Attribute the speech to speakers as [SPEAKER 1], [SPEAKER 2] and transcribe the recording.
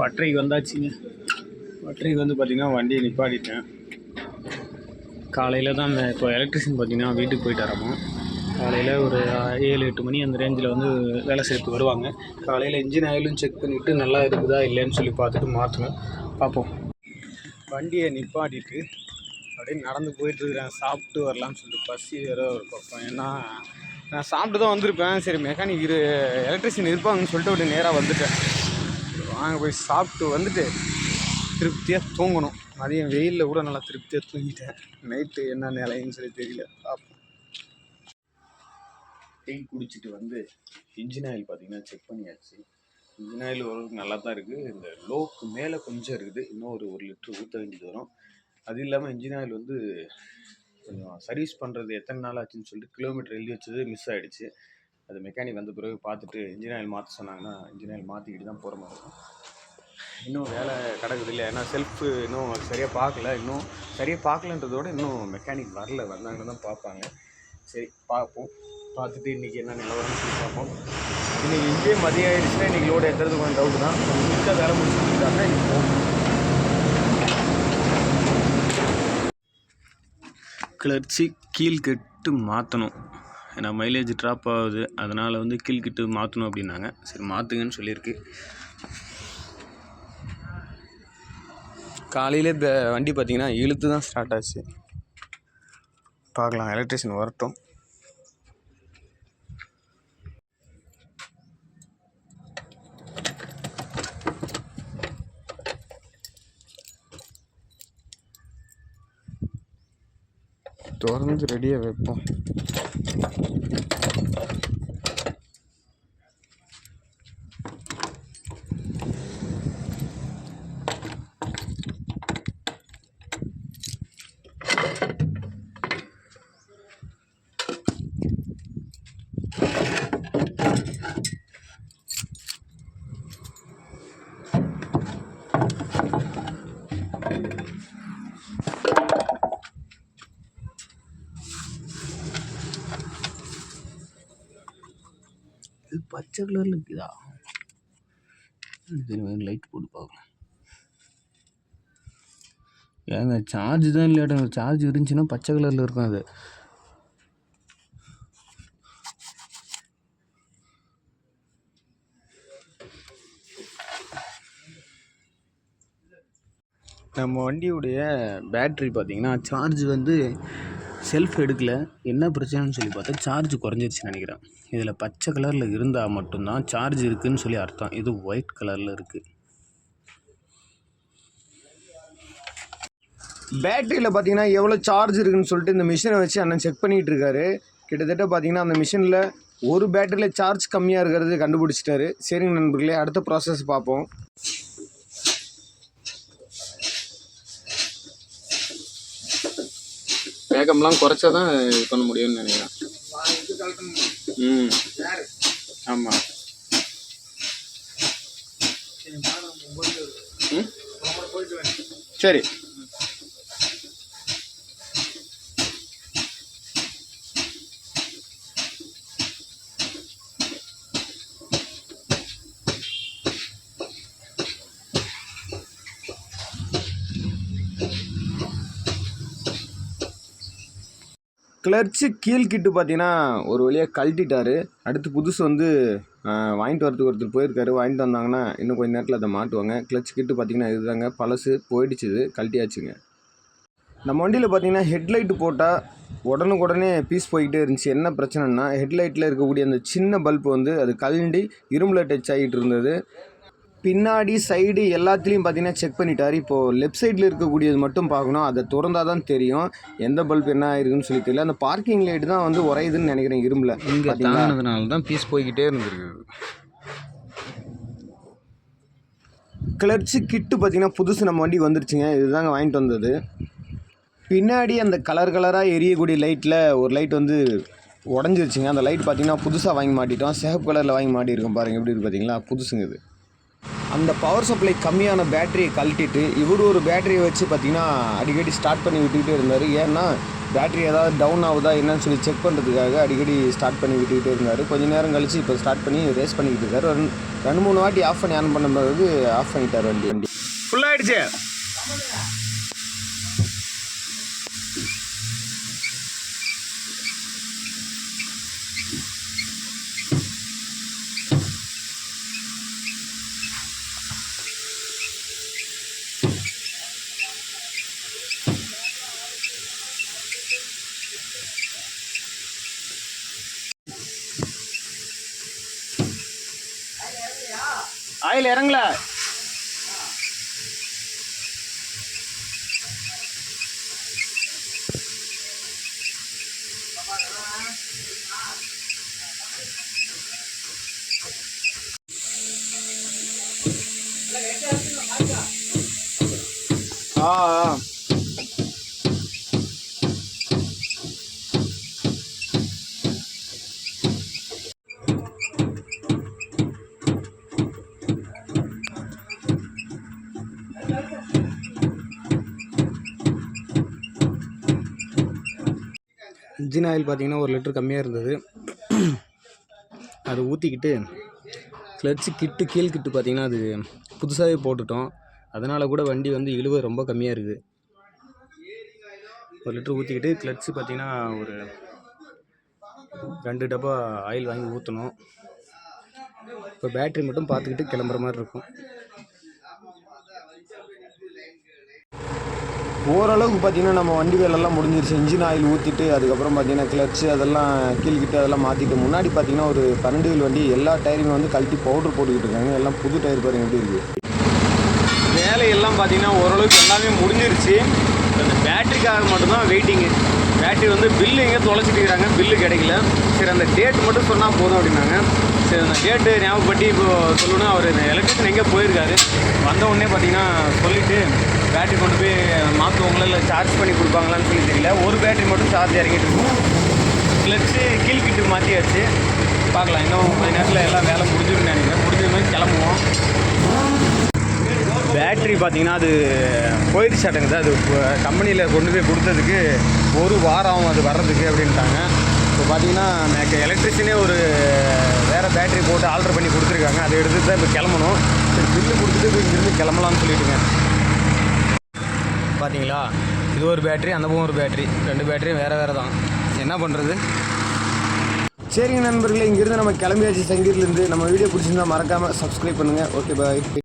[SPEAKER 1] பட்டறைக்கு வந்தாச்சுங்க. பட்டறைக்கு வந்து பார்த்திங்கன்னா வண்டியை நிப்பாட்டிட்டேன். காலையில் தான் அந்த இப்போ எலக்ட்ரிஷியன் பார்த்திங்கன்னா வீட்டுக்கு போயிட்டு வரமோ காலையில் ஒரு ஏழு எட்டு மணி அந்த ரேஞ்சில் வந்து வேலை செய்யறதுக்கு வருவாங்க. காலையில் இன்ஜின் ஆயிலும் செக் பண்ணிவிட்டு நல்லா இருக்குதா இல்லைன்னு சொல்லி பார்த்துட்டு மாற்றணும். பார்ப்போம். வண்டியை நிப்பாட்டிட்டு அப்படியே நடந்து போயிட்டுருக்குறேன். சாப்பிட்டு வரலாம்னு சொல்லிட்டு பசி வேற ஒரு பக்கம். ஏன்னா நான் சாப்பிட்டு தான் வந்திருப்பேன். சரி மெக்கானிக் இரு எலக்ட்ரிஷியன் இருப்பாங்கன்னு சொல்லிட்டு அப்படியே நேராக வந்துட்டேன். நாங்கள் போய் சாப்பிட்டு வந்துட்டு திருப்தியாக தூங்கணும். மதியம் வெயிலில் கூட நல்லா திருப்தியாக தூங்கிட்டேன். நைட்டு என்ன நிலைன்னு சொல்லி தெரியல. பார்ப்போம் டீ குடிச்சிட்டு வந்து இன்ஜின் ஆயில் பார்த்தீங்கன்னா செக் பண்ணியாச்சு. இன்ஜின் ஆயில் ஓரளவுக்கு நல்லா தான் இருக்குது இந்த லோக்கு மேலே கொஞ்சம் இருக்குது. இன்னும் ஒரு ஒரு லிட்டர் ஊற்ற வேண்டியது வரும். அது இல்லாமல் இன்ஜின் ஆயில் வந்து கொஞ்சம் சர்வீஸ் பண்ணுறது எத்தனை நாள் ஆச்சுன்னு சொல்லிட்டு கிலோமீட்டர் எழுதி வச்சது மிஸ் ஆகிடுச்சு அது மெக்கானிக் வந்த பிறகு பார்த்துட்டு இன்ஜின் ஆயில் மாற்ற சொன்னாங்கன்னா இன்ஜின் ஆயில் மாற்றிக்கிட்டு தான் போகிற மாதிரி இருக்கும். இன்னும் வேலை கிடக்குது இல்லை ஏன்னா செல்ஃபு இன்னும் சரியாக பார்க்கல. இன்னும் சரியாக பார்க்கலன்றதோட இன்னும் மெக்கானிக் வரல. வந்தாங்கன்னு தான் பார்ப்பாங்க. சரி பார்ப்போம். பார்த்துட்டு இன்றைக்கி என்ன நிலவரம்னு சொல்லி பார்ப்போம். இன்றைக்கி இங்கேயே மதியம் ஆயிடுச்சுன்னா இன்றைக்கி லோடு ஏற்றுறது கொஞ்சம் டவுட் தான். குயிக்காக வேலை முடிச்சுட்டாங்க இப்போ கிளர்ச்சி கீழ்கெட்டு மாற்றணும் ஏன்னா மைலேஜ் ட்ராப் ஆகுது. அதனால் வந்து கீழ்கிட்டு மாற்றணும் அப்படின்னாங்க. சரி மாற்றுங்கன்னு சொல்லியிருக்கு. காலையில் இந்த வண்டி பார்த்தீங்கன்னா இழுத்து தான் ஸ்டார்ட் ஆச்சு. பார்க்கலாம் எலக்ட்ரிஷியன் வரட்டும் திறந்து ரெடியாக வைப்போம். இது பச்சை கலரில் இருக்குதா? லைட் போட்டு பார்க்கலாம். ஏங்க சார்ஜ் தான் இல்லையாட்ட சார்ஜ் இருந்துச்சுன்னா பச்சை கலரில் இருக்கும் அது. நம்ம வண்டியுடைய பேட்ரி பார்த்திங்கன்னா சார்ஜ் வந்து செல்ஃப் எடுக்கல என்ன பிரச்சனைன்னு சொல்லி பார்த்தா சார்ஜ் குறைஞ்சிருச்சுன்னு நினைக்கிறேன். இதில் பச்சை கலரில் இருந்தால் மட்டும்தான் சார்ஜ் இருக்குதுன்னு சொல்லி அர்த்தம். இது ஒயிட் கலரில் இருக்குது பேட்டரியில் பார்த்தீங்கன்னா எவ்வளோ சார்ஜ் இருக்குன்னு சொல்லிட்டு இந்த மிஷினை வச்சு அண்ணன் செக் பண்ணிகிட்டு இருக்காரு. கிட்டத்தட்ட பார்த்தீங்கன்னா அந்த மிஷினில் ஒரு பேட்டரியில் சார்ஜ் கம்மியாக இருக்கிறது கண்டுபிடிச்சிட்டாரு. சரிங்க நண்பர்களே அடுத்த ப்ராசஸ் பார்ப்போம். மயக்கம்லாம் குறைச்சா தான் இது பண்ண முடியும்னு நினைக்கிறேன். ம். ஆமாம் சரி. கிளர்ச்சி கீழ்கிட்டு பார்த்தீங்கன்னா ஒரு வழியாக கழட்டிட்டார். அடுத்து புதுசு வந்து வாங்கிட்டு வரதுக்கு ஒருத்தர் போயிருக்காரு. வாங்கிட்டு வந்தாங்கன்னா இன்னும் கொஞ்ச நேரத்தில் அதை மாட்டுவாங்க. கிளட்ச் கிட்டு பார்த்தீங்கன்னா இதுதாங்க. பழசு போயிடுச்சு இது கழட்டியாச்சுங்க. நம்ம வண்டியில் பார்த்தீங்கன்னா ஹெட்லைட்டு போட்டால் உடனுக்குடனே பீஸ் போய்கிட்டே இருந்துச்சு. என்ன பிரச்சனைனா ஹெட்லைட்டில் இருக்கக்கூடிய அந்த சின்ன பல்ப் வந்து அது கழண்டி இரும்பில் டச் ஆகிட்டு இருந்தது. பின்னாடி சைடு எல்லாத்துலேயும் பார்த்தீங்கன்னா செக் பண்ணிட்டாரு. இப்போது லெஃப்ட் சைடில் இருக்கக்கூடியது மட்டும் பார்க்கணும். அதை திறந்தா தான் தெரியும். எந்த பல்ப் என்ன ஆயிருக்குன்னு சொல்லி தெரியல. அந்த பார்க்கிங் லைட் தான் வந்து உறையுதுன்னு நினைக்கிறேன் இரும்பில்.
[SPEAKER 2] இங்கே? தாங்கினதுனால தான் பீஸ் போய்கிட்டே இருந்திருக்கு.
[SPEAKER 1] கிளர்ச்சி கிட்டு பார்த்தீங்கன்னா புதுசு நம்ம வண்டி வந்துருச்சுங்க. இதுதாங்க வாங்கிட்டு வந்தது. பின்னாடி அந்த கலர் கலராக எரியக்கூடிய லைட்டில் ஒரு லைட் வந்து உடஞ்சிருச்சுங்க. அந்த லைட் பார்த்தீங்கன்னா புதுசாக வாங்கி மாட்டிட்டோம். சிகப்பு கலரில் வாங்கி மாட்டியிருக்கோம் பாருங்கள் எப்படி இருக்கு பார்த்தீங்களா புதுசுங்க இது. அந்த பவர் சப்ளை கம்மியான பேட்டரியை கழட்டிட்டு இவர் ஒரு பேட்டரியை வச்சு பார்த்தீங்கன்னா அடிக்கடி ஸ்டார்ட் பண்ணி விட்டுக்கிட்டே இருந்தார். ஏன்னா பேட்டரி ஏதாவது டவுன் ஆகுதா என்னன்னு சொல்லி செக் பண்ணுறதுக்காக அடிக்கடி ஸ்டார்ட் பண்ணி விட்டுக்கிட்டே இருந்தார். கொஞ்ச நேரம் கழித்து இப்போ ஸ்டார்ட் பண்ணி ரேஸ் பண்ணிக்கிட்டு இருக்காரு. ரெண்டு ரெண்டு மூணு வாட்டி ஆஃப் பண்ணி ஆன் பண்ணும்போது ஆஃப் பண்ணிட்டார் வண்டி. வண்டி
[SPEAKER 2] ஃபுல்லாகிடுச்சு ஆயிடுச்சு இறங்கல.
[SPEAKER 1] இன்ஜின் ஆயில் பார்த்தீங்கன்னா ஒரு லிட்டர் கம்மியாக இருந்தது. அதை ஊற்றிக்கிட்டு கிளட்சி கிட்டு கீழ் கிட்டு பார்த்தீங்கன்னா அது புதுசாகவே போட்டுட்டோம். அதனால் கூட வண்டி வந்து இழுவை ரொம்ப கம்மியாக இருக்குது. ஒரு லிட்டர் ஊற்றிக்கிட்டு கிளட்சி பார்த்தீங்கன்னா ஒரு ரெண்டு டப்பா ஆயில் வாங்கி ஊற்றணும் இப்போ பேட்ரி மட்டும் பார்த்துக்கிட்டு கிளம்புற மாதிரி இருக்கும். ஓரளவுக்கு பார்த்தீங்கன்னா நம்ம வண்டி வேலைலாம் முடிஞ்சிருச்சு. இன்ஜின் ஆயில் ஊற்றிட்டு அதுக்கப்புறம் பார்த்திங்கன்னா கிளச்சு அதெல்லாம் கீழ்கிட்ட அதெல்லாம் மாற்றிட்டு முன்னாடி பார்த்தீங்கன்னா ஒரு பன்னெண்டு வீல் வண்டி எல்லா டயருமே வந்து கழட்டி பவுடர் போட்டுக்கிட்டு இருக்காங்க. எல்லாம் புது டயர் பாருங்க எப்படி இருக்குது
[SPEAKER 2] வேலையெல்லாம் பார்த்திங்கன்னா ஓரளவுக்கு எல்லாமே முடிஞ்சிருச்சு. அந்த பேட்டரிக்காக மட்டும்தான் வெயிட்டிங்கு பேட்டரி வந்து பில்லு எங்கே தொலைச்சிட்டு இருக்கிறாங்க பில்லு கிடைக்கல. சரி அந்த டேட் மட்டும் சொன்னால் போதும் அப்படின்னாங்க. சரி அந்த டேட்டு ஞாபகப்பட்டு இப்போ சொல்லணும் அவர் இந்த எலக்ட்ரிஷன் எங்கே போயிருக்காரு? வந்த உடனே பார்த்தீங்கன்னா சொல்லிவிட்டு பேட்டரி கொண்டு போய் மாற்றுவாங்களா இல்லை சார்ஜ் பண்ணி கொடுப்பாங்களான்னு சொல்லி தெரியல. ஒரு பேட்டரி மட்டும் சார்ஜ் இறங்கிட்டு இருக்கும் கிளச்சு கீழ்கிட்டு மாற்றியாச்சு பார்க்கலாம். இன்னும் கொஞ்ச நேரத்தில் எல்லாம் வேலை முடிஞ்சிருக்குன்னு நினைக்கிறேன். முடிஞ்ச மாதிரி கிளம்புவோம். பேட்ரி பார்த்தீங்கன்னா அது போயிடுச்சாட்டங்குது அது கம்பெனியில் கொண்டு போய் கொடுத்ததுக்கு ஒரு வாரம் ஆகும் அது வர்றதுக்கு அப்படின்ட்டாங்க. இப்போ பார்த்தீங்கன்னா எனக்கு எலக்ட்ரிஷியனே ஒரு வேறு பேட்டரி போட்டு ஆல்ட்ரு பண்ணி கொடுத்துருக்காங்க. அதை எடுத்து தான் இப்போ கிளம்பணும். சரி பில்லு கொடுத்துட்டு இப்போ இங்கேருந்து கிளம்பலாம்னு சொல்லிட்டுங்க. பார்த்தீங்களா? இது ஒரு பேட்டரி அந்த பக்கம் ஒரு பேட்ரி ரெண்டு பேட்டரியும் வேறு வேறு தான். என்ன பண்ணுறது
[SPEAKER 1] சரிங்க நண்பர்களே இங்கேருந்து நம்ம கிளம்பியாச்சு சங்கீர்லேருந்து நம்ம வீடியோ பிடிச்சிருந்தா மறக்காமல் சப்ஸ்கிரைப் பண்ணுங்கள் ஓகே பாய்